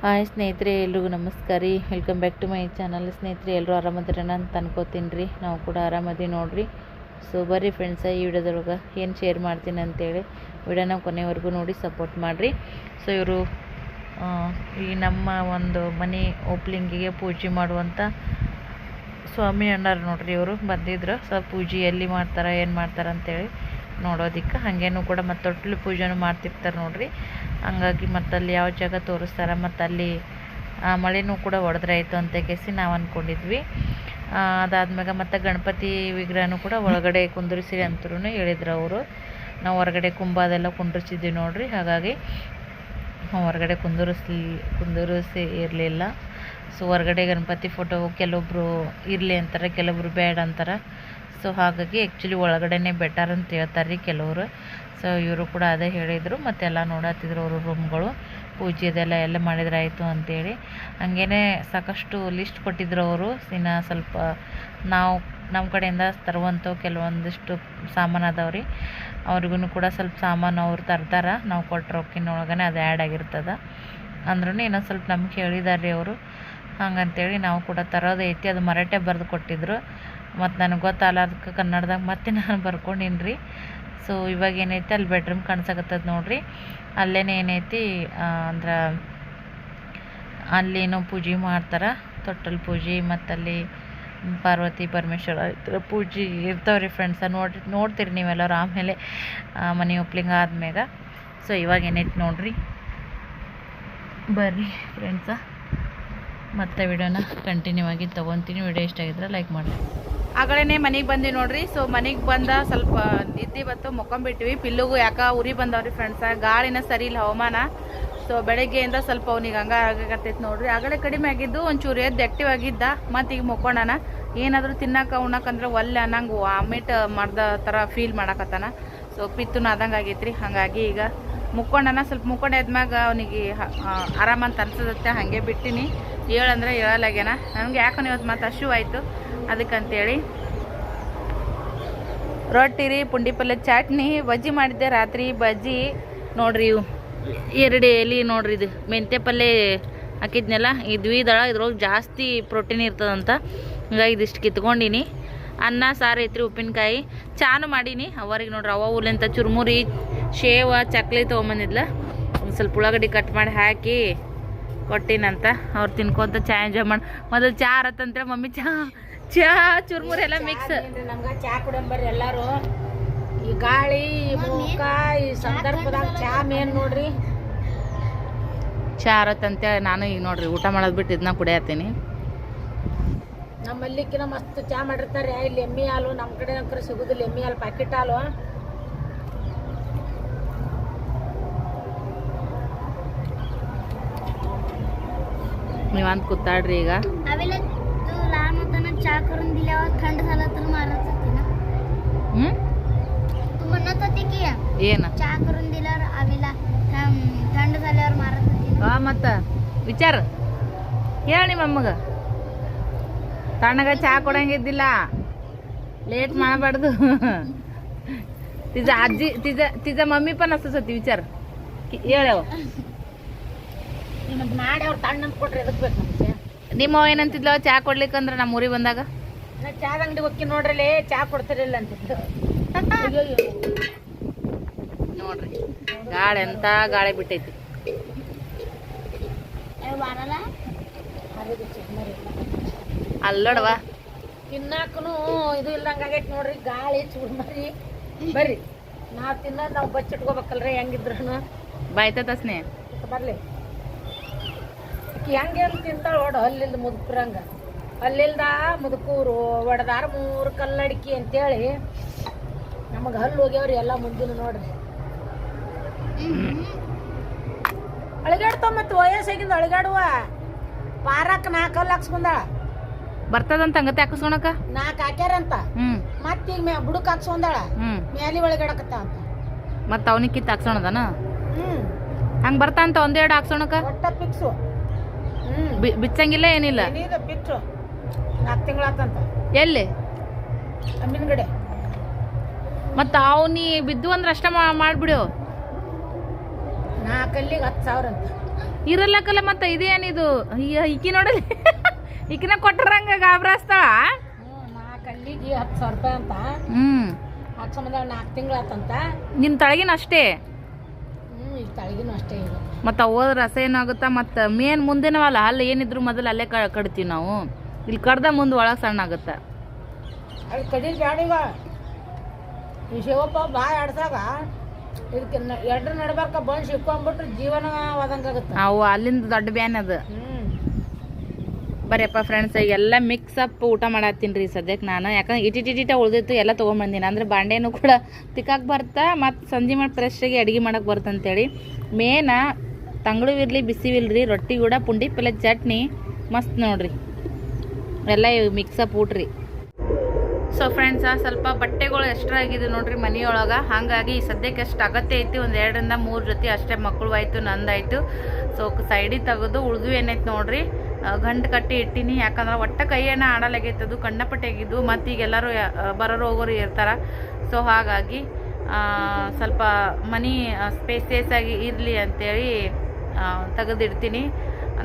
Hi ಸ್ನೇಹಿತರೆ, ಎಲ್ರಿಗೂ ನಮಸ್ಕಾರ ರೀ. Welcome back to my channel ಸ್ನೇಹಿತರೆ ಎಲ್ಲರೂ ಆರಾಮದಿರಣ ಅಂತ ಅನ್ಕೋತೀನಿ ರೀ. ನಾವು ಕೂಡ ಆರಾಮದಿ ನೋಡ್ರಿ. ಸೊ ಬರ್ರಿ ಫ್ರೆಂಡ್ಸ ಈ ವಿಡಿಯೋದೊಳಗೆ ಏನು ಶೇರ್ ಮಾಡ್ತೀನಿ ಅಂತೇಳಿ ವಿಡಿಯೋನ ಕೊನೆವರೆಗೂ ನೋಡಿ ಸಪೋರ್ಟ್ ಮಾಡಿರಿ. ಸೊ ಇವರು ಈ ನಮ್ಮ ಒಂದು ಮನೆ ಓಪ್ಲಿಂಗಿಗೆ ಪೂಜೆ ಮಾಡುವಂಥ ಸ್ವಾಮಿ ಅಣ್ಣಾರು ನೋಡ್ರಿ ಇವರು ಬಂದಿದ್ರು. ಸೊ ಪೂಜೆ ಎಲ್ಲಿ ಮಾಡ್ತಾರೆ, ಏನು ಮಾಡ್ತಾರೆ ಅಂತೇಳಿ ನೋಡೋದಿಕ್ಕೆ. ಹಾಗೇನು ಕೂಡ ಮತ್ತು ತೊಟ್ಟಲು ಪೂಜೆನೂ ಮಾಡ್ತಿರ್ತಾರೆ ನೋಡ್ರಿ. ಹಂಗಾಗಿ ಮತ್ತು ಅಲ್ಲಿ ಯಾವ ಜಾಗ ತೋರಿಸ್ತಾರೆ ಮತ್ತು ಅಲ್ಲಿ ಮಳೆನೂ ಕೂಡ ಒಡೆದ್ರಾಯ್ತು ಅಂತ ಕೇಸಿ ನಾವು ಅಂದ್ಕೊಂಡಿದ್ವಿ ಅದಾದ್ಮ್ಯಾಗ ಮತ್ತು ಗಣಪತಿ ವಿಗ್ರಹನೂ ಕೂಡ ಒಳಗಡೆ ಕುಂದಿರಿಸಿ ಅಂತರೂ ಹೇಳಿದ್ರು ಅವರು. ನಾವು ಹೊರಗಡೆ ಕುಂಭ ಅದೆಲ್ಲ ಕುಂದಿರ್ಸಿದ್ವಿ ನೋಡಿರಿ, ಹಾಗಾಗಿ ಹೊರಗಡೆ ಕುಂದಿರಿಸ್ಲಿ, ಕುಂದಿರಿಸಿ ಇರಲಿಲ್ಲ. ಸೊ ಹೊರಗಡೆ ಗಣಪತಿ ಫೋಟೋ ಕೆಲವೊಬ್ಬರು ಇರಲಿ ಅಂತಾರೆ, ಕೆಲವೊಬ್ರು ಬೇಡ ಅಂತಾರೆ. ಸೊ ಹಾಗಾಗಿ ಆ್ಯಕ್ಚುಲಿ ಒಳಗಡೆನೇ ಬೆಟರ್ ಅಂತ ಹೇಳ್ತಾರೆ ರೀ ಕೆಲವರು. ಸೊ ಇವರು ಕೂಡ ಅದೇ ಹೇಳಿದರು. ಮತ್ತೆಲ್ಲ ನೋಡತ್ತಿದ್ರು ಅವರು ರೂಮ್ಗಳು ಪೂಜೆ ಅದೆಲ್ಲ ಎಲ್ಲ ಮಾಡಿದ್ರಾಯಿತು ಅಂತೇಳಿ. ಹಂಗೇನೆ ಸಾಕಷ್ಟು ಲಿಸ್ಟ್ ಕೊಟ್ಟಿದ್ರು ಅವರು. ಇನ್ನು ಸ್ವಲ್ಪ ನಾವು ನಮ್ಮ ಕಡೆಯಿಂದ ತರುವಂಥವು ಕೆಲವೊಂದಿಷ್ಟು ಸಾಮಾನು ಅದಾವೆ ರೀ. ಅವ್ರಿಗೂ ಕೂಡ ಸ್ವಲ್ಪ ಸಾಮಾನು ಅವ್ರು ತರ್ತಾರೆ. ನಾವು ಕೊಟ್ಟ ರೊಕ್ಕಿನೊಳಗನೆ ಅದು ಆ್ಯಡ್ ಆಗಿರ್ತದೆ. ಅಂದ್ರೂ ಇನ್ನೊಂದು ಸ್ವಲ್ಪ ನಮ್ಗೆ ಹೇಳಿದಾರೆ ರೀ ಅವರು. ಹಂಗಂತೇಳಿ ನಾವು ಕೂಡ ತರೋದೈತಿ ಅದು ಮರಾಠೆ ಬರೆದು ಕೊಟ್ಟಿದ್ರು. ಮತ್ತು ನನಗೆ ಗೊತ್ತಲ್ಲ ಅದಕ್ಕೆ ಕನ್ನಡದಾಗ ಮತ್ತೆ ನಾನು ಬರ್ಕೊಂಡಿನಿ ರೀ ಸೊ ಇವಾಗ ಏನೈತಿ, ಅಲ್ಲಿ ಬೆಡ್ರೂಮ್ ಕಾಣಿಸಕತ್ತದ ನೋಡ್ರಿ. ಅಲ್ಲೇನೆ ಏನೈತಿ ಅಂದ್ರೆ ಅಲ್ಲೇನೋ ಪೂಜೆ ಮಾಡ್ತಾರೆ, ತೊಟ್ಟಲ್ ಪೂಜೆ ಮತ್ತು ಅಲ್ಲಿ ಪಾರ್ವತಿ ಪರಮೇಶ್ವರ ಥರ ಪೂಜೆ ಇರ್ತಾವೆ ರೀ ಫ್ರೆಂಡ್ಸ ನೋಡಿ, ನೋಡ್ತೀರಿ ನೀವೆಲ್ಲರೂ ಆಮೇಲೆ ಮನೆ ಓಪ್ಲಿಂಗ್ ಆದ್ಮ್ಯಾಗ. ಸೊ ಇವಾಗ ಏನೈತಿ ನೋಡ್ರಿ. ಬರ್ರಿ ಫ್ರೆಂಡ್ಸ ಮತ್ತೆ ವಿಡಿಯೋನ ಕಂಟಿನ್ಯೂ ಆಗಿ ತೊಗೊತೀನಿ. ವಿಡಿಯೋ ಇಷ್ಟ ಆಗಿದ್ರೆ ಲೈಕ್ ಮಾಡಿ ಆಗಳೇ ಮನೆಗೆ ಬಂದ್ವಿ ನೋಡ್ರಿ. ಸೊ ಮನೆಗೆ ಬಂದ ಸ್ವಲ್ಪ ನಿದ್ದೆ ಬತ್ತು ಮುಕ್ಕೊಂಬಿಟ್ವಿ ಪಿಲ್ಲುಗೂ ಯಾಕ ಉರಿ ಬಂದವ್ರಿ ಫ್ರೆಂಡ್ಸ ಗಾಳಿನ ಸರಿ ಇಲ್ಲ, ಹವಾಮಾನ. ಸೊ ಬೆಳಗ್ಗೆಯಿಂದ ಸ್ವಲ್ಪ ಅವ್ನಿಗೆ ಹಂಗ ಆಗಕತ್ತೈತಿ ನೋಡ್ರಿ. ಆಗಲೇ ಕಡಿಮೆ ಆಗಿದ್ದು, ಒಂಚೂರು ಎದ್ದು ಆಕ್ಟಿವ್ ಆಗಿದ್ದ. ಮತ್ತೆ ಈಗ ಮುಕ್ಕೊಂಡನ. ಏನಾದರೂ ತಿನ್ನಕ ಉಣ್ಣಕಂದ್ರೆ ಒಲ್ಲೆ ಅನ್ನಂಗೆ ವಾಮಿಟ್ ಮಾಡ್ದ ಥರ ಫೀಲ್ ಮಾಡಕತ್ತಾನ. ಸೊ ಪಿತ್ತುನ ಆದಂಗೆ ಆಗೈತ್ರಿ. ಹಾಗಾಗಿ ಈಗ ಮುಕ್ಕೊಂಡನ. ಸ್ವಲ್ಪ ಮುಕ್ಕೊಂಡು ಎದ್ಮ್ಯಾಗ ಅವನಿಗೆ ಆರಾಮ ಅಂತ ಅನ್ಸದತ್ತೆ ಹಾಗೆ ಬಿಟ್ಟಿನಿ. ಹೇಳಂದ್ರೆ ಹೇಳಲಾಗ್ಯಾನ. ನನಗೆ ಯಾಕೋ ಇವತ್ತು ಮತ್ತೆ ಹಶು ಆಯಿತು. ಅದಕ್ಕಂತೇಳಿ ರೊಟ್ಟಿ ರೀ ಪುಂಡಿ ಪಲ್ಯ ಚಟ್ನಿ, ಬಜ್ಜಿ ಮಾಡಿದ್ದೆ ರಾತ್ರಿ. ಬಜ್ಜಿ ನೋಡ್ರಿ ಇವು. ಎರಡು ಎಲೆ ನೋಡ್ರಿ ಇದು. ಮೆಂತ್ಯ ಪಲ್ಯ ಹಾಕಿದ್ನಲ್ಲ ದ್ವಿದಳ, ಇದ್ರೊಳಗೆ ಜಾಸ್ತಿ ಪ್ರೋಟೀನ್ ಇರ್ತದಂತ. ಹಂಗಾಗಿ ಇದಿಷ್ಟು ಕಿತ್ಕೊಂಡಿನಿ. ಅನ್ನ, ಸಾರು, ಐತ್ರಿ, ಉಪ್ಪಿನಕಾಯಿ. ಚಾನು ಮಾಡೀನಿ. ಅವರಿಗೆ ನೋಡ್ರಿ, ಅವ ಹುಲಿಂತ ಚುರುಮುರಿ, ಶೇವ, ಚಕ್ಲಿ ತೊಗೊಂಬಂದಿದ್ಲ. ಒಂದು ಸ್ವಲ್ಪ ಉಳ್ಳಾಗಡ್ಡಿ ಕಟ್ ಮಾಡಿ ಹಾಕಿ ಕೊಟ್ಟಿನಂತ. ಅವ್ರು ತಿನ್ಕೊಂತ ಚಾ ಎಂಜಾಯ್ ಮಾಡಿ ಮೊದಲು ಚಾ ಆರತ್ತಂತೇಳಿ ಮಮ್ಮಿ ಚಾ ಚಾ ಚುರುಮುರಿ ಎಲ್ಲ ಮಿಕ್ಸ್ ನಮ್ಗ ಚಹಾ ಕುಡಿಯಂಬರ್ರಿ ಎಲ್ಲಾರು. ಈ ಗಾಳಿ ಈ ಮುಖ ಈ ಸಂದರ್ಭದಾಗ ಚಹಾ ಮೇನ್ ನೋಡ್ರಿ. ಚಹಾ ಆರತ್ತಂತೇಳಿ ನಾನು ಈಗ ನೋಡ್ರಿ ಊಟ ಮಾಡೋದು ಬಿಟ್ಟು ಇದನ್ನ ಕುಡಿಯತ್ತೀನಿ. ನಮ್ಮಲ್ಲಿಕ್ಕಿನ ಮಸ್ತ್ ಚಾ ಮಾಡಿರ್ತಾರೆ. ಇಲ್ಲಿ ಎಮ್ಮಿ ಹಾಲು ನಮ್ಮ ಕಡೆ ಅಂಕರ ಸಿಗುದಿಲ್ಲ ಎಮ್ಮಿ ಹಾಲು ಪ್ಯಾಕೆಟ್ ಹಾಲು. ನೀವಂತ ಕೂತಾಡ್ರಿ ಈಗ. चहा करून दिल्यावर थंड झालं तर मारत होती ना ಹ್ಞೂ तू म्हणत होती की ಏನು चहा करून दिल्यावर आवीला थं- थंड झाल्यावर मारत होती ना ಹಾ ಮತ್ತ ವಿಚಾರ ಹೇಳಿ ಮಮ್ಮಗ ತಣ್ಣಗ ಚಾ ಕೊಡಂಗಿದ್ದಿಲ್ಲ ಲೇಟ್ ಮಾಡಬಾರ್ದು ತಿಜ ಅಜ್ಜಿ ತಿಜ ತಿಜ ಮಮ್ಮಿ ಪನ್ असंच होती ವಿಚಾರ ಹೇಳವ ನಿಮ್ಮದ್ ಮಾಡಿ ಅವ್ರು ತಣ್ಣ ಕೊಟ್ರಿ ಎದಕ್ ಬೇಕು ನಮ್ಗೆ ನಿಮ್ಮ ಏನಂತಿದ್ಲ? ಚಾ ಕೊಡ್ಲಿಕ್ಕೆ ಅಂದ್ರೆ ನಮ್ಮ ಊರಿಗೆ ಬಂದಾಗ? ಚಾ ಅಂಗಡಿ ಹೋಗಿ ನೋಡ್ರಲೇ ಚಾ ಕೊಡ್ತಿರಲಿಲ್ಲ ಅಂತಿದ್ಲು. ನೋಡ್ರಿ ಗಾಳಿ ಎಂತ ಗಾಳಿ ಬಿಟ್ಟೈತಿ. ಅಲ್ಲೋಡವಾ? ತಿನ್ನಾಕನು ಇದು ಇಲ್ಲಂಗ ಆಗೈತಿ ನೋಡ್ರಿ ಗಾಳಿ ಚೂಡ್ಮರಿ ಬರ್ರಿ ನಾವ್ ತಿನ್ನೋದ್ ನಾವು ಬಚ್ಚಿಟ್ಕೋಬೇಕಲ್ರಿ ಹೆಂಗಿದ್ರು ಬಾಯ್ತದ ಸ್ನೇಹ. ಬರ್ಲಿ. ಆಕಿ ಎಲ್ಲಿ ತಿಂತಾಳ ಒಡ ಅಲ್ಲಿಂದ ಮುದುಕ್ರಂಗ. ಅಲ್ಲಿಲ್ದ ಮುದುಕೂರು ಒಡದಾರ ಮೂರು ಕಲ್ಲಡಿಕಿ ಅಂತೇಳಿ ನಮಗೆ ಹಲ್ಲು ಹೋಗ್ಯಾವ್ರಿ ಎಲ್ಲ ಮುಂದಿನ ನೋಡ್ರಿ. ಅಳಿಗಾಡ್ತಾವ ಮತ್ತು ವಯಸ್ಸಾಗಿಂದ ಅಳಿಗಾಡುವ. ಪಾರಕ್ ನಾಲ್ಕು ಹಲ್ಲು ಹಾಕ್ಸ್ಕೊಂಡಾಳ. ಬರ್ತದಂತ ಹಂಗತೆ ಹಾಕಿಸ್ಕೊಳಕ ನಾಲ್ಕು ಹಾಕ್ಯಾರಂತ. ಹ್ಮ್. ಮತ್ತೆ ಈಗ ಮ್ಯಾ ಬುಡಕ್ ಹಾಕ್ಸ್ಕೊಂಡಾಳ. ಹ್ಮ್. ಮ್ಯಾಲಿ ಒಳಗಡಕತ್ತ ಅಂತ ಮತ್ತ ಅವನಿಗೆ ಕಿತ್ತು ಹಾಕ್ಸೋಣದನ? ಹ್ಮ್. ಬರ್ತಾ ಅಂತ ಒಂದೆರಡು ಹಾಕ್ಸೋಣಕ ಒಟ್ಟ ಫಿಕ್ಸು ಬಿ- ಬಿಚ್ಚಂಗಿಲ್ಲ ಏನಿಲ್ಲ. ಏನಿದೆ ಬಿಟ್ಟು ನಾಲ್ಕು ತಿಂಗಳಾತಂತ. ಎಲ್ಲಿ? ಅಮ್ಮಿನಗಡೆ ಮತ್ತ ಅವನಿ ಬಿದ್ದು ಅಂದ್ರೆ ಅಷ್ಟ ಮಾ- ಮಾಡ್ಬಿಡು. ನಾಲ್ಕಲ್ಲಿಗೆ ಹತ್ತು ಸಾವಿರ ಅಂತ. ಇರಲ್ಲಕ್ಕಲ್ಲ ಮತ್ತೆ ಇದೇನಿದು? ಅಯ್ಯ ಈಕಿ ನೋಡಲಿ ಈಕಿನ ಕೊಟ್ಟರಂಗ ಗಾಬ್ರಾಸ್ತಾಳ? ಹ್ಞೂ ನಾಲ್ಕು ಅಲ್ಲಿಗೆ ಹತ್ತು ಸಾವಿರ ರೂಪಾಯಿ ಅಂತ. ಹ್ಮ್. ಹತ್ತು ಸಂಬಂಧ ನಾಲ್ಕು ತಿಂಗಳಾತಂತ. ನಿನ್ ತಳಗಿನ ಅಷ್ಟೇ ಹ್ಞೂ ತಳಗಿನೂ ಅಷ್ಟೇ ಇದೆ ಮತ್ತು ಹೋದ ರಸ ಏನಾಗುತ್ತಾ? ಮತ್ತು ಮೇನ್ ಮುಂದಿನವಲ್ಲ ಅಲ್ಲಿ ಏನಿದ್ರು ಮೊದಲು ಅಲ್ಲೇ ಕ ಕಡ್ತೀವಿ ನಾವು. ಇಲ್ಲಿ ಕಡ್ದ ಮುಂದೆ ಒಳಗೆ ಸಣ್ಣ ಆಗುತ್ತೆ. ಅಲ್ಲಿ ಕಡಿಲ್ ಬ್ಯಾಡ ಈ ಶಿವಪ್ಪ ಬಾ ಆಡ್ಸಾಗ ಇದಕ್ಕೆ ಎಡ್ರ ನಡ್ಬಾರ್ಕ ಬಂದು ಸಿಕ್ಕೊಂಬಿಟ್ರೆ ಜೀವನ ಆಗುತ್ತೆ ಅವು ಅಲ್ಲಿಂದ ದೊಡ್ಡ ಬ್ಯಾನ್ ಅದು. ಹ್ಞೂ ಬರ್ರಿಯಪ್ಪ ಫ್ರೆಂಡ್ಸ್ ಎಲ್ಲ ಮಿಕ್ಸ್ ಅಪ್ ಊಟ ಮಾಡತ್ತೀನಿ ರೀ ಸದ್ಯಕ್ಕೆ ನಾನು. ಯಾಕಂದ್ರೆ ಇಟಿಟಿಟಿಟ ಉಳ್ದಿತ್ತು, ಎಲ್ಲ ತೊಗೊಂಬಂದಿನಿ. ಅಂದ್ರೆ ಬಾಂಡೆನೂ ಕೂಡ ತಿಕ್ಕಾಕೆ ಬರ್ತಾ, ಮತ್ತು ಸಂಜೆ ಮಾಡಿ ಫ್ರೆಶ್ಶಾಗಿ ಅಡುಗೆ ಮಾಡೋಕೆ ಬರ್ತಂತೇಳಿ. ಮೇನ, ತಂಗಳು ಇರಲಿ ಬಿಸಿವಿಲ್ರಿ ರೊಟ್ಟಿ ಕೂಡ, ಪುಂಡಿ ಪಲ್ಲೆ, ಚಟ್ನಿ, ಮಸ್ತ್ ನೋಡ್ರಿ. ಎಲ್ಲ ಮಿಕ್ಸ್ ಅಪ್ ಊಟ್ರಿ ಸೊ ಫ್ರೆಂಡ್ಸ ಸ್ವಲ್ಪ ಬಟ್ಟೆಗಳು ಎಕ್ಸ್ಟ್ರಾ ಆಗಿದೆ ನೋಡ್ರಿ ಮನೆಯೊಳಗೆ. ಹಾಗಾಗಿ ಸದ್ಯಕ್ಕೆ ಎಷ್ಟು ಅಗತ್ಯ ಐತಿ, ಒಂದು ಎರಡರಿಂದ ಮೂರು ಜೊತೆ ಅಷ್ಟೇ ಮಕ್ಕಳು ಆಯಿತು ನಂದಾಯಿತು ಸೊ ಸೈಡಿಗೆ ತೆಗೆದು ಉಳಿದು ಏನೈತೆ ನೋಡ್ರಿ. ಗಂಟು ಕಟ್ಟಿ ಇಟ್ಟಿನಿ. ಯಾಕಂದ್ರೆ ಒಟ್ಟ ಕೈಯನ್ನ ಆಡಲಾಗೈತದು ಕಣ್ಣಪಟ್ಟೆ ಆಗಿದ್ದು ಮತ್ತು ಈಗ ಎಲ್ಲರೂ ಬರೋರು ಹೋಗೋರು ಇರ್ತಾರೆ. ಸೊ ಹಾಗಾಗಿ ಸ್ವಲ್ಪ ಮನಿ ಸ್ಪೇಸಿಯಸ್ ಆಗಿ ಇರಲಿ ಅಂತೇಳಿ ತೆಗೆದಿಡ್ತೀನಿ.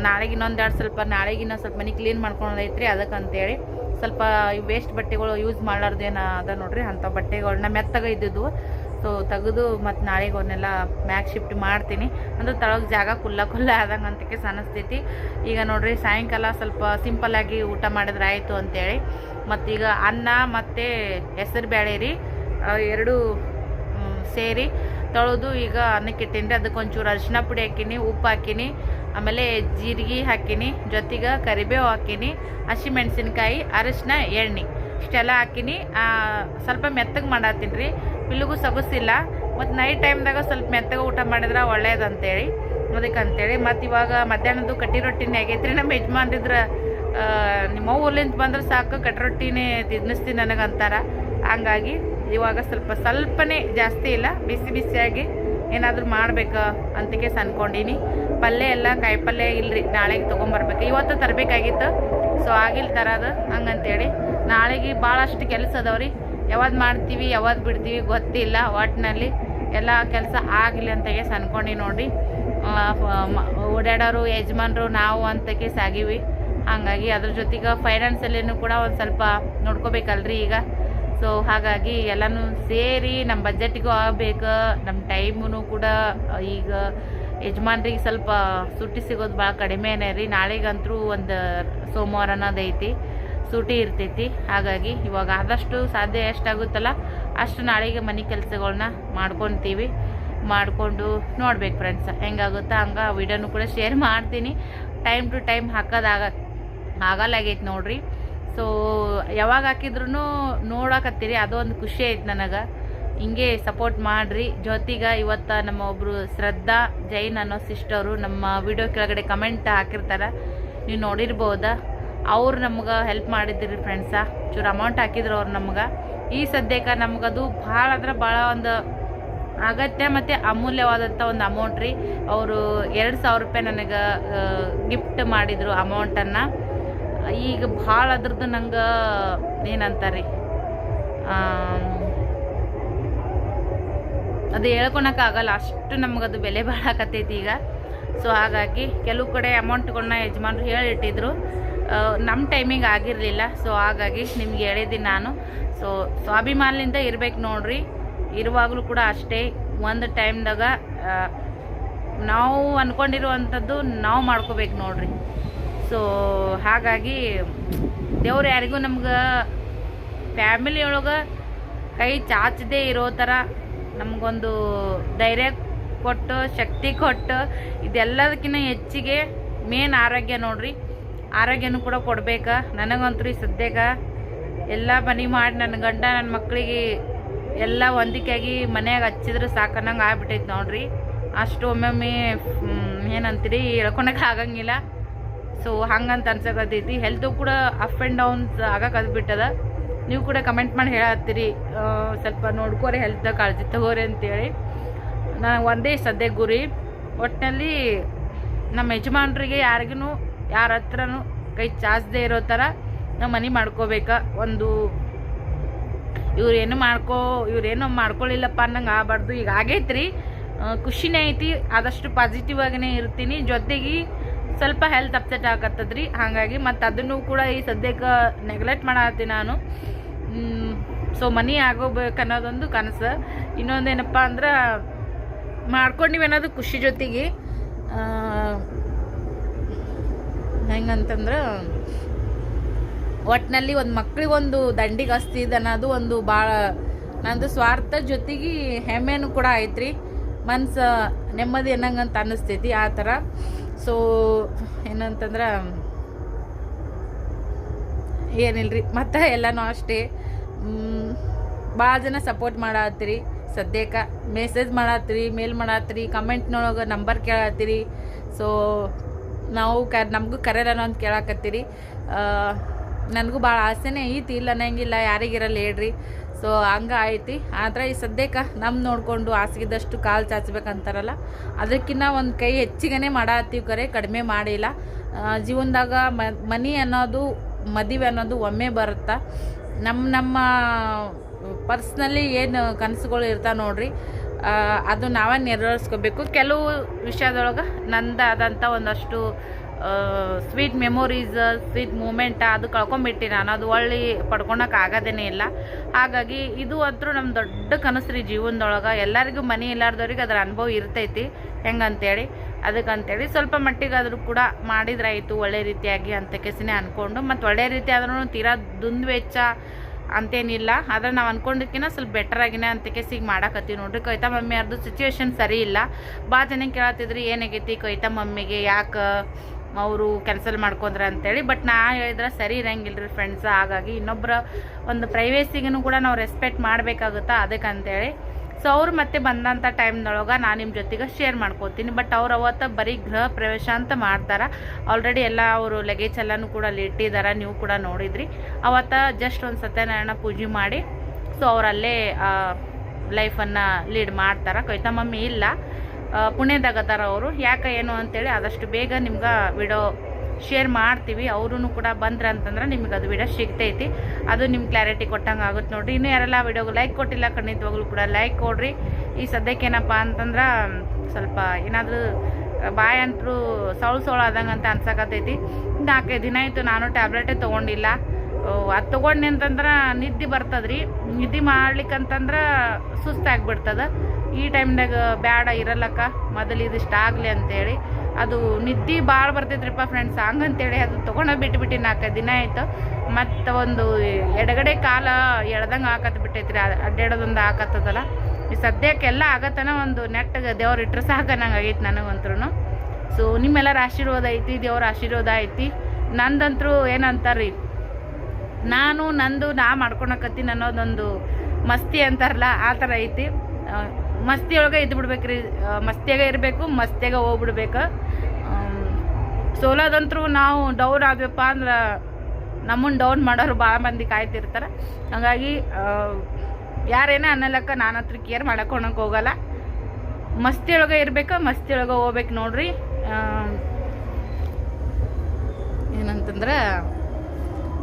ನಾಳೆಗೆ ಇನ್ನೊಂದೆರಡು ಸ್ವಲ್ಪ, ನಾಳೆಗೆ ಸ್ವಲ್ಪ ಮನೆ ಕ್ಲೀನ್ ಮಾಡ್ಕೊಳೋದೈತ್ರಿ ಅದಕ್ಕೆ ಅಂತೇಳಿ ಸ್ವಲ್ಪ ವೇಸ್ಟ್ ಬಟ್ಟೆಗಳು ಯೂಸ್ ಮಾಡಲಾರ್ದೇನ ಅದ ನೋಡ್ರಿ, ಅಂಥ ಬಟ್ಟೆಗಳನ್ನ ಮೆತ್ತಗ ಇದ್ದಿದ್ವು ಸೊ ತೆಗೆದು ಮತ್ತು ನಾಳೆಗೆ ಅವನ್ನೆಲ್ಲ ಮ್ಯಾಕ್ ಶಿಫ್ಟ್ ಮಾಡ್ತೀನಿ. ಅಂದ್ರೆ ತಳಗೆ ಜಾಗ ಕುಲ್ಲ ಕುಲ್ಲ ಆದಂಗೆ ಅಂತಕ್ಕೆ ಅನಿಸ್ತೈತಿ ಈಗ ನೋಡ್ರಿ ಸಾಯಂಕಾಲ ಸ್ವಲ್ಪ ಸಿಂಪಲ್ಲಾಗಿ ಊಟ ಮಾಡಿದ್ರೆ ಆಯಿತು ಅಂತೇಳಿ. ಮತ್ತೀಗ ಅನ್ನ ಮತ್ತು ಹೆಸರು ಬೇಳೆ ರೀ ಎರಡು ಸೇರಿ. ತೊಳೆದು ಈಗ ಅನ್ನಕ್ಕೆ ಇಟ್ಟೀನಿ ಅದಕ್ಕೆ ಒಂಚೂರು ಅರಿಶಿನ ಪುಡಿ ಹಾಕಿನಿ, ಉಪ್ಪು ಹಾಕೀನಿ, ಆಮೇಲೆ ಜೀರಿಗೆ ಹಾಕೀನಿ, ಜೊತೆಗೆ ಕರಿಬೇವು ಹಾಕೀನಿ ಹಸಿಮೆಣ್ಸಿನ್ಕಾಯಿ ಅರಿಶಿನ ಎಣ್ಣೆ. ಇಷ್ಟೆಲ್ಲ ಹಾಕಿನಿ. ಸ್ವಲ್ಪ ಮೆತ್ತಗೆ ಮಾಡತ್ತೀನಿ ರೀ ಪಿಲ್ಲಿಗೂ ಸೊಗಸಿಲ್ಲ. ಮತ್ತು ನೈಟ್ ಟೈಮ್ದಾಗ ಸ್ವಲ್ಪ ಮೆತ್ತಗೆ ಊಟ ಮಾಡಿದ್ರೆ ಒಳ್ಳೇದಂತೇಳಿ. ಅದಕ್ಕೆ ಅಂತೇಳಿ ಮತ್ತು ಇವಾಗ ಮಧ್ಯಾಹ್ನದ್ದು ಕಟ್ಟಿ ರೊಟ್ಟಿನೇ ಆಗೈತ್ರಿ ನಮ್ಮ ಯಜಮಾನ್ರಿದ್ರೆ ನಿಮ್ಮ ಊರ್ಲಿಂದ ಬಂದ್ರೆ ಸಾಕು ಕಟ್ಟಿ ರೊಟ್ಟಿನೇ ತಿನ್ನಿಸ್ತೀನಿ ನನಗೆ ಅಂತಾರ ಹಂಗಾಗಿ ಇವಾಗ ಸ್ವಲ್ಪ ಸ್ವಲ್ಪನೇ ಜಾಸ್ತಿ ಇಲ್ಲ. ಬಿಸಿ ಬಿಸಿಯಾಗಿ ಏನಾದರೂ ಮಾಡ್ಬೇಕು ಅಂತಕ್ಕೆ ಅನ್ಕೊಂಡಿನಿ ಪಲ್ಯ ಎಲ್ಲ ಕಾಯಿ ಪಲ್ಯ ಇಲ್ರಿ, ನಾಳೆಗೆ ತೊಗೊಂಬರ್ಬೇಕು. ಇವತ್ತು ತರಬೇಕಾಗಿತ್ತು. ಸೊ ಆಗಿಲ್ಲ ತರೋದು ಹಂಗಂತೇಳಿ ನಾಳೆಗೆ ಭಾಳಷ್ಟು ಕೆಲಸ ಅದಾವ್ರಿ. ಯಾವಾಗ ಮಾಡ್ತೀವಿ ಯಾವಾಗ ಬಿಡ್ತೀವಿ ಗೊತ್ತಿಲ್ಲ ಒಟ್ಟಿನಲ್ಲಿ ಎಲ್ಲ ಕೆಲಸ ಆಗಲಿ ಅಂತ ಕೇಸ್ ಅನ್ಕೊಂಡು ನೋಡಿ ಓಡಾಡೋರು, ಯಜಮಾನರು ನಾವು ಅಂತಕ್ಕೆ ಸಾಗಿವಿ. ಹಾಗಾಗಿ ಅದ್ರ ಜೊತೆಗೆ ಫೈನಾನ್ಸಲ್ಲಿನೂ ಕೂಡ ಒಂದು ಸ್ವಲ್ಪ ನೋಡ್ಕೋಬೇಕಲ್ರಿ ಈಗ. ಸೊ ಹಾಗಾಗಿ ಎಲ್ಲನೂ ಸೇರಿ ನಮ್ಮ ಬಜೆಟ್ಗೂ ಆಗಬೇಕು. ನಮ್ಮ ಟೈಮೂ ಕೂಡ ಈಗ ಯಜಮಾನ್ರಿಗೆ ಸ್ವಲ್ಪ ಸುಟ್ಟಿ ಸಿಗೋದು ಭಾಳ ಕಡಿಮೆನೇ ರೀ. ನಾಳೆಗಂತೂ ಒಂದು ಸೋಮವಾರ ಅನ್ನೋದೈತಿ ಸೂಟಿ ಇರ್ತೈತಿ. ಹಾಗಾಗಿ ಇವಾಗ ಆದಷ್ಟು ಸಾಧ್ಯ ಎಷ್ಟಾಗುತ್ತಲ್ಲ, ಅಷ್ಟು ನಾಳೆಗೆ ಮನೆ ಕೆಲಸಗಳನ್ನ ಮಾಡ್ಕೊತೀವಿ. ಮಾಡಿಕೊಂಡು ನೋಡ್ಬೇಕು ಫ್ರೆಂಡ್ಸ್ ಹೆಂಗಾಗುತ್ತಾ ಹಂಗೆ ವಿಡಿಯೋನು ಕೂಡ ಶೇರ್ ಮಾಡ್ತೀನಿ. ಟೈಮ್ ಟು ಟೈಮ್ ಹಾಕೋದಾಗ ಆಗಲ್ಲಾಗೈತೆ ನೋಡ್ರಿ. ಸೊ ಯಾವಾಗ ಹಾಕಿದ್ರು ನೋಡಕತ್ತೀರಿ ಅದೊಂದು ಖುಷಿ ಐತೆ ನನಗೆ. ಹಿಂಗೆ ಸಪೋರ್ಟ್ ಮಾಡಿರಿ. ಜೊತೆಗೆ ಇವತ್ತು ನಮ್ಮ ಒಬ್ಬರು ಶ್ರದ್ಧಾ ಜೈನ್ ಅನ್ನೋ ಸಿಸ್ಟರು ನಮ್ಮ ವಿಡಿಯೋ ಕೆಳಗಡೆ ಕಮೆಂಟ್ ಹಾಕಿರ್ತಾರೆ. ನೀವು ನೋಡಿರ್ಬೋದಾ. ಅವ್ರು ನಮ್ಗೆ ಹೆಲ್ಪ್ ಮಾಡಿದ್ರಿ ಫ್ರೆಂಡ್ಸ ಚೂರು ಅಮೌಂಟ್ ಹಾಕಿದ್ರು ಅವ್ರು ನಮ್ಗೆ. ಈ ಸದ್ಯಕ್ಕೆ ನಮಗದು ಭಾಳ ಅಂದ್ರೆ ಭಾಳ ಒಂದು ಅಗತ್ಯ ಮತ್ತು ಅಮೂಲ್ಯವಾದಂಥ ಒಂದು ಅಮೌಂಟ್ ರೀ. ಅವರು ಎರಡು ಸಾವಿರ ರೂಪಾಯಿ ನನಗೆ ಗಿಫ್ಟ್ ಮಾಡಿದರು ಅಮೌಂಟನ್ನು ಈಗ ಭಾಳ ಅದ್ರದ್ದು ನಂಗೆ ಏನಂತಾರೆ? ಅದು ಹೇಳ್ಕೊಳಕ್ಕಾಗಲ್ಲ ಅಷ್ಟು ನಮಗದು ಬೆಲೆ ಬಾಳಕತ್ತೈತಿ ಈಗ. ಸೊ ಹಾಗಾಗಿ ಕೆಲವು ಕಡೆ ಅಮೌಂಟ್ಗಳನ್ನ ಯಜಮಾನ್ರು ಹೇಳಿಟ್ಟಿದ್ರು. ನಮ್ಮ ಟೈಮಿಗೆ ಆಗಿರಲಿಲ್ಲ. ಸೊ ಹಾಗಾಗಿ ನಿಮ್ಗೆ ಹೇಳಿದ್ದೀನಿ ನಾನು. ಸೊ ಸ್ವಾಭಿಮಾನದಿಂದ ಇರ್ಬೇಕು ನೋಡ್ರಿ. ಇರುವಾಗಲೂ ಕೂಡ ಅಷ್ಟೇ ಒಂದು ಟೈಮ್ದಾಗ ನಾವು ಅಂದ್ಕೊಂಡಿರುವಂಥದ್ದು ನಾವು ಮಾಡ್ಕೋಬೇಕು ನೋಡ್ರಿ. ಸೊ ಹಾಗಾಗಿ ದೇವ್ರು ಯಾರಿಗೂ ನಮ್ಗೆ ಫ್ಯಾಮಿಲಿ ಒಳಗೆ ಕೈ ಚಾಚದೇ ಇರೋ ಥರ ನಮಗೊಂದು ಧೈರ್ಯ ಕೊಟ್ಟು, ಶಕ್ತಿ ಕೊಟ್ಟು, ಇದೆಲ್ಲದಕ್ಕಿಂತ ಹೆಚ್ಚಿಗೆ ಮೇನ್ ಆರೋಗ್ಯ ನೋಡ್ರಿ. ಆರೋಗ್ಯನೂ ಕೂಡ ಕೊಡಬೇಕಾ. ನನಗಂತೂ ಈ ಸದ್ಯಕ್ಕೆ ಎಲ್ಲ ಮನೆ ಮಾಡಿ ನನ್ನ ಗಂಡ ನನ್ನ ಮಕ್ಕಳಿಗೆ ಎಲ್ಲ ಹೊಂದಿಕೆಯಾಗಿ ಮನೆಯಾಗ ಹಚ್ಚಿದ್ರೆ ಸಾಕನ್ನಂಗೆ ಆಗ್ಬಿಟ್ಟೈತೆ ನೋಡ್ರಿ. ಅಷ್ಟು ಒಮ್ಮೊಮ್ಮೆ ಏನಂತೀರಿ ಹೇಳ್ಕೊಳಕ್ಕೆ ಆಗಂಗಿಲ್ಲ. ಸೊ ಹಂಗಂತ ಅನ್ಸಕತ್ತೈತಿ. ಹೆಲ್ತು ಕೂಡ ಅಪ್ ಆ್ಯಂಡ್ ಡೌನ್ಸ್ ಆಗಕ್ಕೆ ಬಿಟ್ಟದ. ನೀವು ಕೂಡ ಕಮೆಂಟ್ ಮಾಡಿ ಹೇಳತ್ತೀರಿ. ಸ್ವಲ್ಪ ನೋಡ್ಕೋರಿ ಹೆಲ್ತ್ ಕಾಳಜಿ ತಗೋರಿ ಅಂತೇಳಿ. ನಾನು ಒಂದೇ ಸದ್ಯ ಗುರಿ. ಒಟ್ಟಿನಲ್ಲಿ ನಮ್ಮ ಯಜಮಾನ್ರಿಗೆ ಯಾರಿಗೂ ಯಾರ ಹತ್ರನೂ ಕೈ ಚಾಚದೆ ಇರೋ ಥರ ನಾವು ಮನೆ ಮಾಡ್ಕೋಬೇಕಾ. ಒಂದು ಇವ್ರೇನು ಮಾಡ್ಕೋ ಇವ್ರೇನು ಮಾಡ್ಕೊಳ್ಳಿಲ್ಲಪ್ಪ ಅನ್ನಂಗೆ ಆಗಬಾರ್ದು. ಈಗ ಆಗೈತ್ರಿ. ಖುಷಿನೇ ಐತಿ. ಆದಷ್ಟು ಪಾಸಿಟಿವ್ ಆಗಿನೇ ಇರ್ತೀನಿ. ಜೊತೆಗೆ ಸ್ವಲ್ಪ ಹೆಲ್ತ್ ಅಪ್ಸೆಟ್ ಆಗತ್ತದ್ರಿ. ಹಾಗಾಗಿ ಮತ್ತು ಅದನ್ನು ಕೂಡ ಈ ಸದ್ಯಕ್ಕೆ ನೆಗ್ಲೆಕ್ಟ್ ಮಾಡತ್ತೀನಿ ನಾನು. ಸೊ ಮನಿ ಆಗೋಬೇಕು ಅನ್ನೋದೊಂದು ಕನಸು. ಇನ್ನೊಂದೇನಪ್ಪ ಅಂದ್ರೆ ಮಾಡ್ಕೊಂಡಿವಿ ಅನ್ನೋದು ಖುಷಿ ಜೊತೆಗೆ. ಹೆಂಗಂತಂದ್ರೆ ಒಟ್ಟಿನಲ್ಲಿ ಒಂದು ಮಕ್ಳಿಗೊಂದು ದಂಡಿಗೆ ಹಸ್ತಿದ್ ಅನ್ನೋದು ಒಂದು ಭಾಳ ನಂದು ಸ್ವಾರ್ಥ ಜೊತೆಗೆ ಹೆಮ್ಮೆನೂ ಕೂಡ ಐತ್ರಿ. ಮನ್ಸು ನೆಮ್ಮದಿ ಅನ್ನಂಗಂತ ಅನ್ನಿಸ್ತೈತಿ ಆ ಥರ ಸೊ ಏನಂತಂದ್ರೆ, ಏನಿಲ್ರಿ, ಮತ್ತು ಎಲ್ಲನೂ ಅಷ್ಟೇ. ಭಾಳ ಜನ ಸಪೋರ್ಟ್ ಮಾಡತ್ತೀರಿ ಸದ್ಯಕ್ಕೆ ಮೆಸೇಜ್ ಮಾಡತ್ತೀರಿ ಮೇಲ್ ಮಾಡತ್ತೀರಿ ಕಮೆಂಟ್ನೊಳಗೆ ನಂಬರ್ ಕೇಳತ್ತೀರಿ ಸೊ ನಾವು ಕ ನಮಗೂ ಕರೆಯಲ್ಲ ಅಂತ ಕೇಳಾಕತ್ತೀರಿ. ನನಗೂ ಭಾಳ ಆಸೆನೇ ಐತಿ, ಇಲ್ಲ ಅನ್ನಂಗಿಲ್ಲ ಯಾರಿಗಿರಲ್ಲ ಹೇಳ್ರಿ. ಸೊ ಹಂಗೆ ಐತಿ ಆದರೆ ಈ ಸದ್ಯಕ್ಕೆ ನಮ್ಮ ನೋಡಿಕೊಂಡು ಹಾಸಿಗೆದಷ್ಟು ಕಾಲು ಚಾಚಬೇಕಂತಾರಲ್ಲ ಅದಕ್ಕಿಂತ ಒಂದು ಕೈ ಹೆಚ್ಚಿಗೆ ಮಾಡತ್ತೀವಿ ಕರೆ, ಕಡಿಮೆ ಮಾಡಿಲ್ಲ. ಜೀವನದಾಗ ಮನಿ ಅನ್ನೋದು ಮದುವೆ ಅನ್ನೋದು ಒಮ್ಮೆ ಬರುತ್ತಾ. ನಮ್ಮ ನಮ್ಮ ಪರ್ಸ್ನಲ್ಲಿ ಏನು ಕನಸುಗಳು ಇರ್ತಾವೆ ನೋಡ್ರಿ. ಅದು ನಾವೇ ನೆರವೇರಿಸ್ಕೋಬೇಕು ಕೆಲವು ವಿಷಯದೊಳಗೆ ನಂದಾದಂಥ ಒಂದಷ್ಟು ಸ್ವೀಟ್ ಮೆಮೊರೀಸ್ ಸ್ವೀಟ್ ಮೂಮೆಂಟ ಅದು ಕಳ್ಕೊಂಬಿಟ್ಟು ನಾನು. ಅದು ಒಳ್ಳೆ ಪಡ್ಕೊಳಕ್ಕೆ ಆಗೋದೇನೇ ಇಲ್ಲ. ಹಾಗಾಗಿ ಇದು ಅಂತೂ ನಮ್ಮ ದೊಡ್ಡ ಕನಸು ರೀ ಜೀವನದೊಳಗೆ. ಎಲ್ಲರಿಗೂ, ಮನೆ ಇಲ್ಲಾರ್ದವ್ರಿಗೆ ಅದರ ಅನುಭವ ಇರ್ತೈತಿ. ಹೆಂಗಂತೇಳಿ, ಅದಕ್ಕಂತೇಳಿ ಸ್ವಲ್ಪ ಮಟ್ಟಿಗಾದರೂ ಕೂಡ ಮಾಡಿದ್ರಾಯಿತು ಒಳ್ಳೆ ರೀತಿಯಾಗಿ ಅಂತ ಕೆಸಿನೇ ಅಂದ್ಕೊಂಡು ಮತ್ತು ಒಳ್ಳೆ ರೀತಿ ಆದ್ರೂ ತೀರಾ ದುಂದು ವೆಚ್ಚ ಅಂತೇನಿಲ್ಲ. ಆದ್ರೆ ನಾವು ಅನ್ಕೊಂಡಿದ್ಕಿಂತ ಸ್ವಲ್ಪ ಬೆಟರ್ ಆಗಿನ ಅಂತ ಮಾಡಕತ್ತೀವಿ ನೋಡ್ರಿ. ಕವಿತಾ ಮಮ್ಮಿ ಅವ್ರದ್ದು ಸಿಚುವೇಶನ್ ಸರಿ ಇಲ್ಲ. ಭಾಳ ಜನ ಕೇಳತ್ತಿದ್ರಿ ಏನಾಗೈತಿ ಕವಿತಾ ಮಮ್ಮಿಗೆ, ಯಾಕೆ ಅವರು ಕ್ಯಾನ್ಸಲ್ ಮಾಡ್ಕೊಂಡ್ರೆ ಅಂತೇಳಿ. ಬಟ್ ನಾ ಹೇಳಿದ್ರೆ ಸರಿ ಇರಂಗಿಲ್ಲ ಫ್ರೆಂಡ್ಸ್ ಹಾಗಾಗಿ ಇನ್ನೊಬ್ಬರ ಒಂದು ಪ್ರೈವೇಸಿಗೂ ಕೂಡ ನಾವು ರೆಸ್ಪೆಕ್ಟ್ ಮಾಡಬೇಕಾಗುತ್ತಾ ಅದಕ್ಕಂತೇಳಿ. ಸೊ ಅವ್ರು ಮತ್ತೆ ಬಂದಂಥ ಟೈಮ್ನೊಳಗೆ ನಾನು ನಿಮ್ಮ ಜೊತೆಗೆ ಶೇರ್ ಮಾಡ್ಕೋತೀನಿ. ಬಟ್ ಅವ್ರು ಅವತ್ತು ಬರೀ ಗೃಹ ಪ್ರವೇಶ ಅಂತ ಮಾಡ್ತಾರೆ. ಆಲ್ರೆಡಿ ಎಲ್ಲ ಅವರು ಲಗೇಜ್ ಎಲ್ಲನೂ ಕೂಡ ಅಲ್ಲಿ ಇಟ್ಟಿದ್ದಾರೆ ನೀವು ಕೂಡ ನೋಡಿದ್ರಿ. ಅವತ್ತು ಜಸ್ಟ್ ಒಂದು ಸತ್ಯನಾರಾಯಣ ಪೂಜೆ ಮಾಡಿ ಸೊ ಅವರಲ್ಲೇ ಲೈಫನ್ನು ಲೀಡ್ ಮಾಡ್ತಾರೆ. ಕವಿತಾ ಮಮ್ಮಿ ಇಲ್ಲ. ಪುಣೆದಾಗ ಅದಾರ ಅವರು. ಯಾಕೆ ಏನು ಅಂತೇಳಿ ಆದಷ್ಟು ಬೇಗ ನಿಮ್ಗೆ ವಿಡಿಯೋ ಶೇರ್ ಮಾಡ್ತೀವಿ ಅವರೂ ಕೂಡ ಬಂದ್ರ ಅಂತಂದ್ರೆ ನಿಮ್ಗೆ ಅದು ವಿಡಿಯೋ ಸಿಗ್ತೈತಿ. ಅದು ನಿಮ್ಗೆ ಕ್ಲಾರಿಟಿ ಕೊಟ್ಟಂಗೆ ಆಗುತ್ತೆ ನೋಡಿರಿ. ಇನ್ನೂ ಯಾರೆಲ್ಲ ವಿಡಿಯೋಗೆ ಲೈಕ್ ಕೊಟ್ಟಿಲ್ಲ ಖಂಡಿತವಾಗ್ಲೂ ಕೂಡ ಲೈಕ್ ಕೊಡ್ರಿ. ಈ ಸದ್ಯಕ್ಕೆ ಏನಪ್ಪ ಅಂತಂದ್ರೆ, ಸ್ವಲ್ಪ ಏನಾದರೂ ಬಾಯ್ ಅಂತರೂ ಸೌಳು ಸೌಳು ಆದಂಗೆ ಅಂತ ಅನ್ಸಕತ್ತೈತಿ. ನಾಲ್ಕೈದು ದಿನ ಆಯಿತು, ನಾನು ಟ್ಯಾಬ್ಲೆಟೇ ತೊಗೊಂಡಿಲ್ಲ. ಅದು ತೊಗೊಂಡೆ ಅಂತಂದ್ರೆ ನಿದ್ದೆ ಬರ್ತದ್ರಿ. ನಿದ್ದೆ ಮಾಡ್ಲಿಕ್ಕಂತಂದ್ರೆ ಸುಸ್ತಾಗ್ಬಿಡ್ತದ. ಈ ಟೈಮ್ನಾಗ ಬ್ಯಾಡ ಇರಲ್ಲಕ್ಕ ಮೊದಲು ಇದಿಷ್ಟು ಆಗಲಿ ಅಂತೇಳಿ. ಅದು ನಿದ್ದೆ ಭಾಳ ಬರ್ತೈತ್ರಿಪ್ಪ ಫ್ರೆಂಡ್ಸ್ ಹಂಗಂತೇಳಿ ಅದು ತೊಗೊಂಡು ಬಿಟ್ಬಿಟ್ಟು ನಾಲ್ಕು ದಿನ ಆಯಿತು. ಮತ್ತು ಒಂದು ಎಡಗಡೆ ಕಾಲ ಎಳ್ದಂಗೆ ಹಾಕತ್ ಬಿಟ್ಟೈತ್ರಿ. ಅಡ್ಡಾಡೋದೊಂದು ಹಾಕತ್ತದಲ್ಲ ಈ ಸದ್ಯಕ್ಕೆಲ್ಲ ಆಗತ್ತನ ಒಂದು ನೆಟ್ಟಗೆ ದೇವ್ರು ಇಟ್ರೆ ಸಾಕನಂಗೆ ಆಗೈತೆ ನನಗಂತೂ ಸೊ ನಿಮ್ಮೆಲ್ಲರ ಆಶೀರ್ವಾದ ಐತಿ, ದೇವ್ರ ಆಶೀರ್ವಾದ ಐತಿ. ನಂದಂತರೂ ಏನಂತಾರ್ರಿ? ನಾನು, ನಂದು, ನಾ ಮಾಡ್ಕೊಳಕತ್ತೀನಿ ಅನ್ನೋದೊಂದು ಮಸ್ತಿ ಅಂತಾರಲ್ಲ, ಆ ಥರ ಐತಿ. ಮಸ್ತಿಯೊಳಗೆ ಇದ್ದು ಬಿಡ್ಬೇಕ್ರಿ. ಮಸ್ತಿಯಾಗ ಇರಬೇಕು, ಮಸ್ತಿಯಾಗ ಹೋಗ್ಬಿಡ್ಬೇಕು. ಸೋಲೋದಂತರೂ ನಾವು ಡೌನ್ ಆಗ್ಯಪ್ಪ ಅಂದ್ರೆ ನಮ್ಮನ್ನು ಡೌನ್ ಮಾಡೋರು ಭಾಳ ಮಂದಿ ಕಾಯ್ತಿರ್ತಾರೆ. ಹಾಗಾಗಿ ಯಾರೇನೋ ಅನ್ನಲಕ್ಕ ನಾನು ಹತ್ರ ಕೇರ್ ಮಾಡಕ್ಕೆ ಹೋಗಲ್ಲ. ಮಸ್ತಿಯೊಳಗೆ ಇರ್ಬೇಕು, ಮಸ್ತಿಯೊಳಗೆ ಹೋಗ್ಬೇಕು ನೋಡ್ರಿ. ಏನಂತಂದ್ರೆ,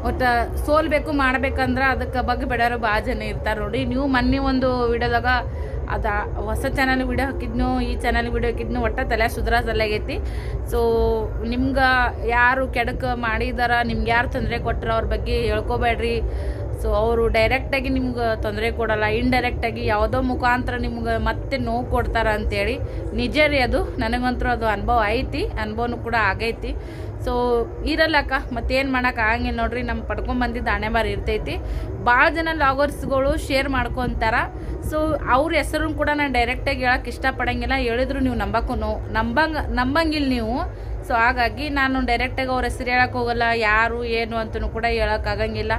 ಒಟ್ಟು ಸೋಲ್ಬೇಕು, ಮಾಡ್ಬೇಕಂದ್ರೆ ಅದಕ್ಕೆ ಬಗ್ಗೆ ಬಿಡೋರು ಭಾಳ ಜನ ಇರ್ತಾರೆ ನೋಡಿ ನೀವು ಮೊನ್ನೆ ಒಂದು ವಿಡಿಯೋದಾಗ ಅದು ಹೊಸ ಚಾನಲ್ ವಿಡಿಯೋ ಹಾಕಿದ್ನು, ಈ ಚಾನಲ್ ವಿಡಿಯೋ ಹಾಕಿದ್ನು, ಒಟ್ಟು ತಲೆ ಸುಧಾರಿಸಲಾಗೈತಿ ಸೊ ನಿಮ್ಗೆ ಯಾರು ಕೆಡಕ ಮಾಡಿದಾರ, ನಿಮ್ಗೆ ಯಾರು ತೊಂದರೆ ಕೊಟ್ಟರು ಅವ್ರ ಬಗ್ಗೆ ಹೇಳ್ಕೊಬೇಡ್ರಿ. ಸೊ ಅವರು ಡೈರೆಕ್ಟಾಗಿ ನಿಮ್ಗೆ ತೊಂದರೆ ಕೊಡಲ್ಲ ಇಂಡೈರೆಕ್ಟಾಗಿ ಯಾವುದೋ ಮುಖಾಂತರ ನಿಮ್ಗೆ ಮತ್ತೆ ನೋವು ಕೊಡ್ತಾರ ಅಂತೇಳಿ. ನಿಜ ರೀ ಅದು, ನನಗಂತೂ ಅದು ಅನುಭವ ಐತಿ, ಅನುಭವನೂ ಕೂಡ ಆಗೈತಿ. ಸೊ ಇರಲ್ಲಕ್ಕ, ಮತ್ತೇನು ಮಾಡೋಕೆ ಆಗಂಗಿಲ್ಲ ನೋಡ್ರಿ ನಮ್ಮ ಪಡ್ಕೊಂಬಂದಿದ್ದು ಹಣೆ ಬಾರಿ ಇರ್ತೈತಿ. ಭಾಳ ಜನ ಲಾಗರ್ಸ್ಗಳು ಶೇರ್ ಮಾಡ್ಕೊತಾರ. ಸೊ ಅವ್ರ ಹೆಸರನ್ನು ಕೂಡ ನಾನು ಡೈರೆಕ್ಟಾಗಿ ಹೇಳಕ್ಕೆ ಇಷ್ಟಪಡಂಗಿಲ್ಲ. ಹೇಳಿದ್ರು ನೀವು ನಂಬಕ್ಕೂ ನಂಬಂಗೆ ನಂಬಂಗಿಲ್ಲ ನೀವು. ಸೊ ಹಾಗಾಗಿ ನಾನು ಡೈರೆಕ್ಟಾಗಿ ಅವ್ರ ಹೆಸರು ಹೇಳಕ್ಕೆ ಹೋಗಲ್ಲ, ಯಾರು, ಏನು ಅಂತಲೂ ಕೂಡ ಹೇಳೋಕ್ಕಾಗಂಗಿಲ್ಲ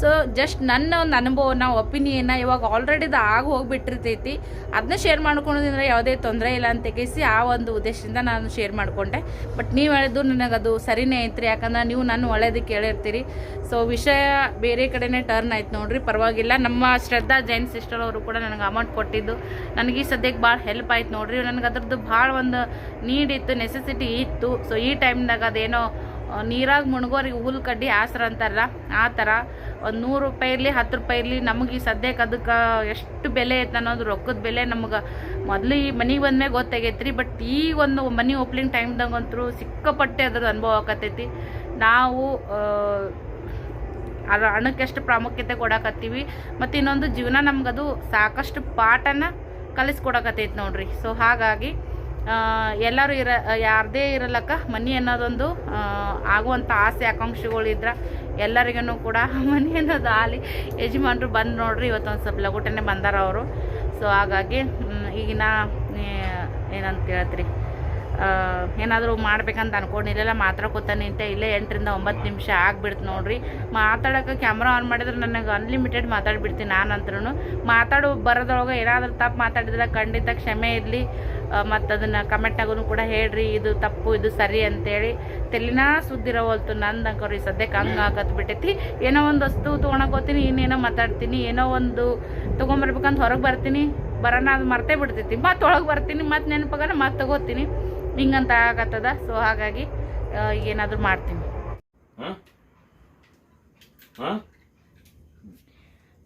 ಸೊ ಜಸ್ಟ್ ನನ್ನ ಒಂದು ಅನುಭವನ ಒಪಿನಿಯನ್ನ ಇವಾಗ ಆಲ್ರೆಡಿ ಇದು ಆಗಿ ಹೋಗಿಬಿಟ್ಟಿರ್ತೈತಿ. ಅದನ್ನ ಶೇರ್ ಮಾಡ್ಕೊಳೋದ್ರಿಂದ ಯಾವುದೇ ತೊಂದರೆ ಇಲ್ಲ ಅಂತ ತೆಗೆಸಿ ಆ ಒಂದು ಉದ್ದೇಶದಿಂದ ನಾನು ಶೇರ್ ಮಾಡಿಕೊಂಡೆ. ಬಟ್ ನೀವು ಹೇಳಿದ್ದು ನನಗದು ಸರಿನೇ ಐತ್ರಿ ಯಾಕಂದ್ರೆ ನೀವು ನನ್ನ ಒಳ್ಳೇದು ಕೇಳಿರ್ತೀರಿ. ಸೊ ವಿಷಯ ಬೇರೆ ಕಡೆನೇ ಟರ್ನ್ ಆಯ್ತು ನೋಡ್ರಿ, ಪರವಾಗಿಲ್ಲ. ನಮ್ಮ ಶ್ರದ್ಧಾ ಜೈನ್ ಸಿಸ್ಟರ್ ಅವರು ಕೂಡ ನನಗೆ ಅಮೌಂಟ್ ಕೊಟ್ಟಿದ್ದು. ನನಗೆ ಈ ಸದ್ಯಕ್ಕೆ ಭಾಳ ಹೆಲ್ಪ್ ಆಯ್ತು ನೋಡ್ರಿ. ನನಗೆ ಅದ್ರದ್ದು ಭಾಳ ಒಂದು ನೀಡ್ ಇತ್ತು ನೆಸೆಸಿಟಿ ಇತ್ತು. ಸೊ ಈ ಟೈಮ್ನಾಗ ಅದೇನೋ ನೀರಾಗಿ ಮುಣ್ಗೋರಿಗೆ ಹುಲ್ ಕಡ್ಡಿ ಆಸರ ಅಂತಾರಲ್ಲ, ಆ ಥರ ಒಂದು ನೂರು ರೂಪಾಯಿ ಇರಲಿ, ಹತ್ತು ರೂಪಾಯಿ ಇರಲಿ, ನಮಗೆ ಈ ಸದ್ಯಕ್ಕೆ ಅದಕ್ಕೆ ಎಷ್ಟು ಬೆಲೆ ಐತೆ ಅನ್ನೋದು ರೊಕ್ಕದ ಬೆಲೆ ನಮ್ಗೆ ಮೊದಲು ಈ ಮನೆಗೆ ಬಂದ್ಮೇಲೆ ಗೊತ್ತಾಗೈತೆ ರೀ ಬಟ್ ಈ ಒಂದು ಮನೆ ಓಪ್ನಿಂಗ್ ಟೈಮ್ದಾಗಂತೂ ಸಿಕ್ಕಾಪಟ್ಟೆ ಅದ್ರದ್ದು ಅನುಭವ ಆಕತೈತಿ ನಾವು ಹಣಕ್ಕೆ ಎಷ್ಟು ಪ್ರಾಮುಖ್ಯತೆ ಕೊಡಕತ್ತೀವಿ, ಮತ್ತು ಇನ್ನೊಂದು ಜೀವನ ನಮ್ಗದು ಸಾಕಷ್ಟು ಪಾಠನ ಕಲಿಸ್ಕೊಡಕತ್ತೈತಿ ನೋಡ್ರಿ. ಸೊ ಹಾಗಾಗಿ ಎಲ್ಲರೂ ಇರ, ಯಾರದೇ ಇರಲಕ್ಕ ಮನೆ ಅನ್ನೋದೊಂದು ಆಗುವಂಥ ಆಸೆ ಆಕಾಂಕ್ಷೆಗಳಿದ್ರೆ ಎಲ್ಲರಿಗೂ ಕೂಡ ಮನೆ ಅನ್ನೋದು ಆಲಿ ಯಜಮಾನ್ರು ಬಂದು ನೋಡ್ರಿ, ಇವತ್ತೊಂದು ಸ್ವಲ್ಪ ಲಗುಟನೆ ಬಂದಾರ ಅವರು. ಸೊ ಹಾಗಾಗಿ ಈಗಿನ ಏನಂತ ಹೇಳ್ತೀರಿ? ಏನಾದರೂ ಮಾಡ್ಬೇಕಂತ ಅನ್ಕೊಂಡಿಲ್ಲ. ಮಾತ್ರ ಕೂತ ನಿಂತೆ ಇಲ್ಲೇ ಎಂಟರಿಂದ ಒಂಬತ್ತು ನಿಮಿಷ ಆಗ್ಬಿಡ್ತು ನೋಡ್ರಿ. ಮಾತಾಡೋಕೆ ಕ್ಯಾಮ್ರಾ ಆನ್ ಮಾಡಿದ್ರೆ ನನಗೆ ಅನ್ಲಿಮಿಟೆಡ್ ಮಾತಾಡ್ಬಿಡ್ತೀನಿ ನಾನಂತ್ರೂ ಮಾತಾಡೋ, ಬರೋದ್ರೊಳಗೆ ಏನಾದರೂ ತಪ್ಪು ಮಾತಾಡಿದ್ರೆ ಖಂಡಿತ ಕ್ಷಮೆ ಇರಲಿ. ಮತ್ತು ಅದನ್ನು ಕಮೆಂಟಾಗೂ ಕೂಡ ಹೇಳ್ರಿ, ಇದು ತಪ್ಪು, ಇದು ಸರಿ ಅಂತೇಳಿ. ತೆಲಿನ ಸುದ್ದಿರವಲ್ತು ನಂದು ಅಂಕೋರಿ ಸದ್ಯಕ್ಕೆ ಹಂಗೆ ಆಗತ್ ಬಿಟ್ಟೈತಿ ಏನೋ ಒಂದು ವಸ್ತು ತೊಗೊಳಕೋತೀನಿ ಇನ್ನೇನೋ ಮಾತಾಡ್ತೀನಿ, ಏನೋ ಒಂದು ತೊಗೊಂಬರ್ಬೇಕಂತ ಹೊರಗೆ ಬರ್ತೀನಿ. ಬರೋಣ, ಅದು ಮರ್ತೇ ಬಿಡ್ತೈತಿ. ಮತ್ತೆ ಒಳಗೆ ಬರ್ತೀನಿ, ಮತ್ತೆ ನೆನಪಾಗ ಮತ್ತೆ ತಗೋತೀನಿ. ಹಿಂಗಂತ ಆಗತ್ತದ? ಸೊ ಹಾಗಾಗಿ ಏನಾದರೂ ಮಾಡ್ತೀನಿ.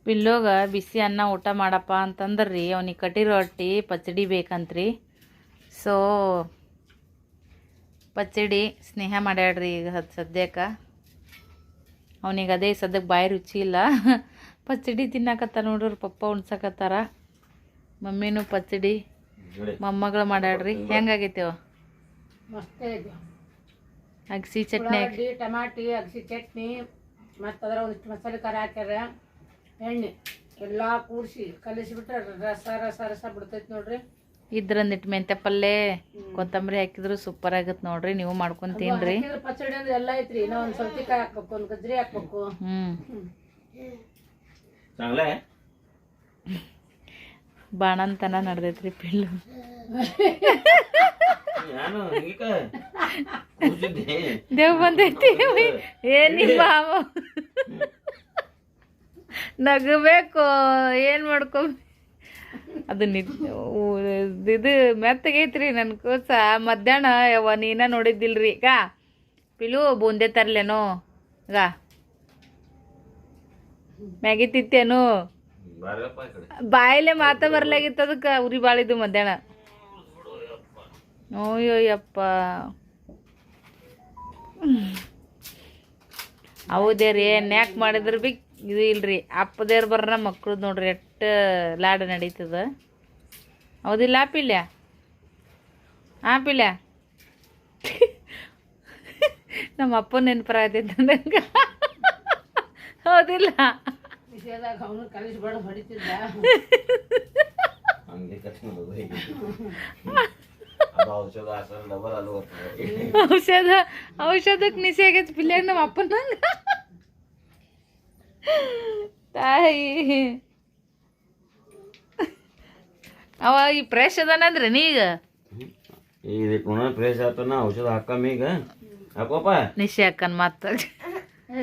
ಪಿಲ್ಲೋಗ ಬಿಸಿ ಅನ್ನ ಊಟ ಮಾಡಪ್ಪ ಅಂತಂದ್ರೆ. ರೀ ಅವ್ನಿಗೆ ಕಟ್ಟಿರೋ ರೊಟ್ಟಿ ಪಚಡಿ ಬೇಕಂತ್ರಿ. ಸೊ ಪಚಡಿ ಸ್ನೇಹ ಮಾಡ್ಯಾಡ್ರಿ ಈಗ ಸದ್ ಸದ್ಯಕ್ಕೆ. ಅವನಿಗೆ ಅದೇ ಸದ್ಯಕ್ಕೆ ಬಾಯಿ ರುಚಿ ಇಲ್ಲ. ಪಚಡಿ ತಿನ್ನಕತ್ತಾರ ನೋಡ್ರಿ ಪಪ್ಪ ಉಣ್ಸಕತ್ತಾರ. ಮಮ್ಮಿನೂ ಪಚಡಿ ಮೊಮ್ಮಗಳು ಮಾಡ್ಯಾಡ್ರಿ ಹೆಂಗಾಗೈತೆವ ಮಸ್ತ್ ಐತಿ ಅಗಸಿ ಚಟ್ನಿ ಹಾಕಿ ಉಳ್ಳಾಗಡ್ಡಿ ಟಮಾಟಿ ಅಗಸಿ ಚಟ್ನಿ ಮತ್ತು ಅದರ ಒಂದಿಷ್ಟು ಮಸಾಲೆ ಖಾರ ಹಾಕ್ಯಾರ ಎಣ್ಣೆ ಎಲ್ಲ ಕೂಡಿಸಿ ಕಲಿಸಿಬಿಟ್ರೆ ರಸ ರಸ ರಸ ಬಿಡ್ತೈತಿ ನೋಡ್ರಿ ಇದ್ರಂದಿಟ್ಟು ಮೆಂತ್ಯ ಪಲ್ಯ ಕೊತ್ತಂಬರಿ ಹಾಕಿದ್ರು ಸೂಪರ್ ಆಗತ್ತೆ ನೋಡ್ರಿ ನೀವು ಮಾಡ್ಕೊಂಡ್ ತಿನ್ರಿ ಹಾಕಿದ್ರೆ ಪಚ್ಚಡಿ ಅಂದ್ರೆ ಎಲ್ಲ ಐತ್ರಿ ಇನ್ನೂ ಒಂದು ಸೌತಿಕಾಯಿ ಹಾಕ್ಬೇಕು ಒಂದು ಗಜ್ರಿ ಹಾಕ್ಬೇಕು ಹ್ಮ್ चांगलं आहे ಬಾಣಂತನ ನಡ್ದೈತ್ರಿ ಪಿಲ್ಲು. ದೇವ್ ಬಂದೈತಿ ಏ ನಿಮ್ಮ ನಗಬೇಕು ಏನ್ ಮಾಡ್ಕೊ ಅದು ಇದು ಮೆತ್ತಗೈತ್ರಿ ನನ್ ಕೂಸ ಮಧ್ಯಾಹ್ನ ಯಾವ ನೀನ ನೋಡಿದ್ದಿಲ್ರಿ. ಈಗ ಪಿಲು ಬೂಂದೆ ತರ್ಲೇನೋ. ಗಾ. ಮ್ಯಾಗಿ ತಿತ್ತೇನು ಬಾರಪ್ಪ ಈ ಕಡೆ. ಬಾಯಿಲೆ ಮಾತ ಬರ್ಲಾಗಿತ್ತು ಅದಕ್ಕೆ ಉರಿ ಬಾಳಿದ್ದು ಮಧ್ಯಾಹ್ನ. ಅಯ್ಯಪ್ಪ ಹೌದೇ ರೀ ನ್ಯಾಕ್ ಮಾಡಿದ್ರು ಬಿ ಇದು ಇಲ್ರಿ ಅಪ್ಪದೇರ್ ಬರ್ರ ಮಕ್ಳು ನೋಡ್ರಿ ಎಟ್ಟ ಲಾಡ ನಡೀತದ. ಹೌದಿಲ್ಲ ಆಪಿಲ್ಯ? ಆಪಿಲ್ಯ? ಪಿಲ್ಯ ನಮ್ಮ ಅಪ್ಪ ನೆನಪರ ಆಯ್ತಿತ್ತು ನಂಗೆ ಹೌದಿಲ್ಲ. ಬಿಸಿದಾಗ ಅವನು ಕಲಿಸ್ಬೇಡ ಹೊಡಿತಿದ್ದ. ಹಂಗೆ ಕಟ್ಕೊಂಡು ಹೋಗು? ಹೀಗೆ. ಔಷಧ ಔಷಧ ಔಷಧಕ್ಕೆ ನಿಸೆ ಆಗೈತೆ ಪಿಲ್ಯಾಗ ನಮ್ಮ ಅಪ್ಪನ ತಾಯಿ. ಅವ ಈ ಫ್ರೆಶ್ ಅದಾನಂದ್ರೆ ನೀಗ ಇದಕ್ಕೆ ನೋಡ ಫ್ರೆಶ್ ಆತನ ಔಷಧ ಹಾಕಮ್ಮ ಈಗ. ಹಾಕೋಪ್ಪ ನಿಶೆ ಹಾಕನ್ ಮತ್ತ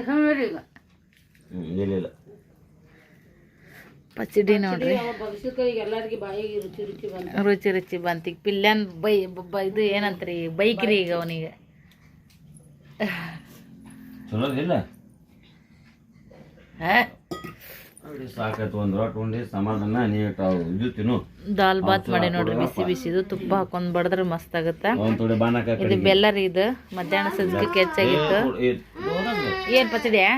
ಹ್ಞೂ ಇಲ್ಲ. ಪಚಡಿ ನೋಡ್ರಿ ಬಗಸಿಕಾಯಿಗೆ ಎಲ್ಲರಿಗೆ ಬಾಯಿಗೆ ರುಚಿ ರುಚಿ ಬಂತು ರುಚಿ ರುಚಿ ಬಂತ ಈಗ ಪಿಲ್ಯಾನ್ ಬೈ ಬ- ಇದು ಏನಂತ್ರಿ ಬೈಕ್ರಿ ಈಗ ಅವನಿಗೆ ದಾಲ್ ಬಾತ್ ಮಾಡಿ ನೋಡ್ರಿ ಬಿಸಿ ಬಿಸಿದು ತುಪ್ಪ ಹಾಕೊಂಡ್ ಬಡದ್ರೆ ಮಸ್ತ್ ಆಗುತ್ತೆ ಒಂದು ತೊಡೆ ಬಾನಕ ಇದು ಬೆಲ್ಲ ರೀ ಇದು ಮಧ್ಯಾಹ್ನ ಸಜ್ಜಿಗೆ ಹೆಚ್ಚಾಗಿತ್ತು ಏನ್ ಪಚಡಿಯಾ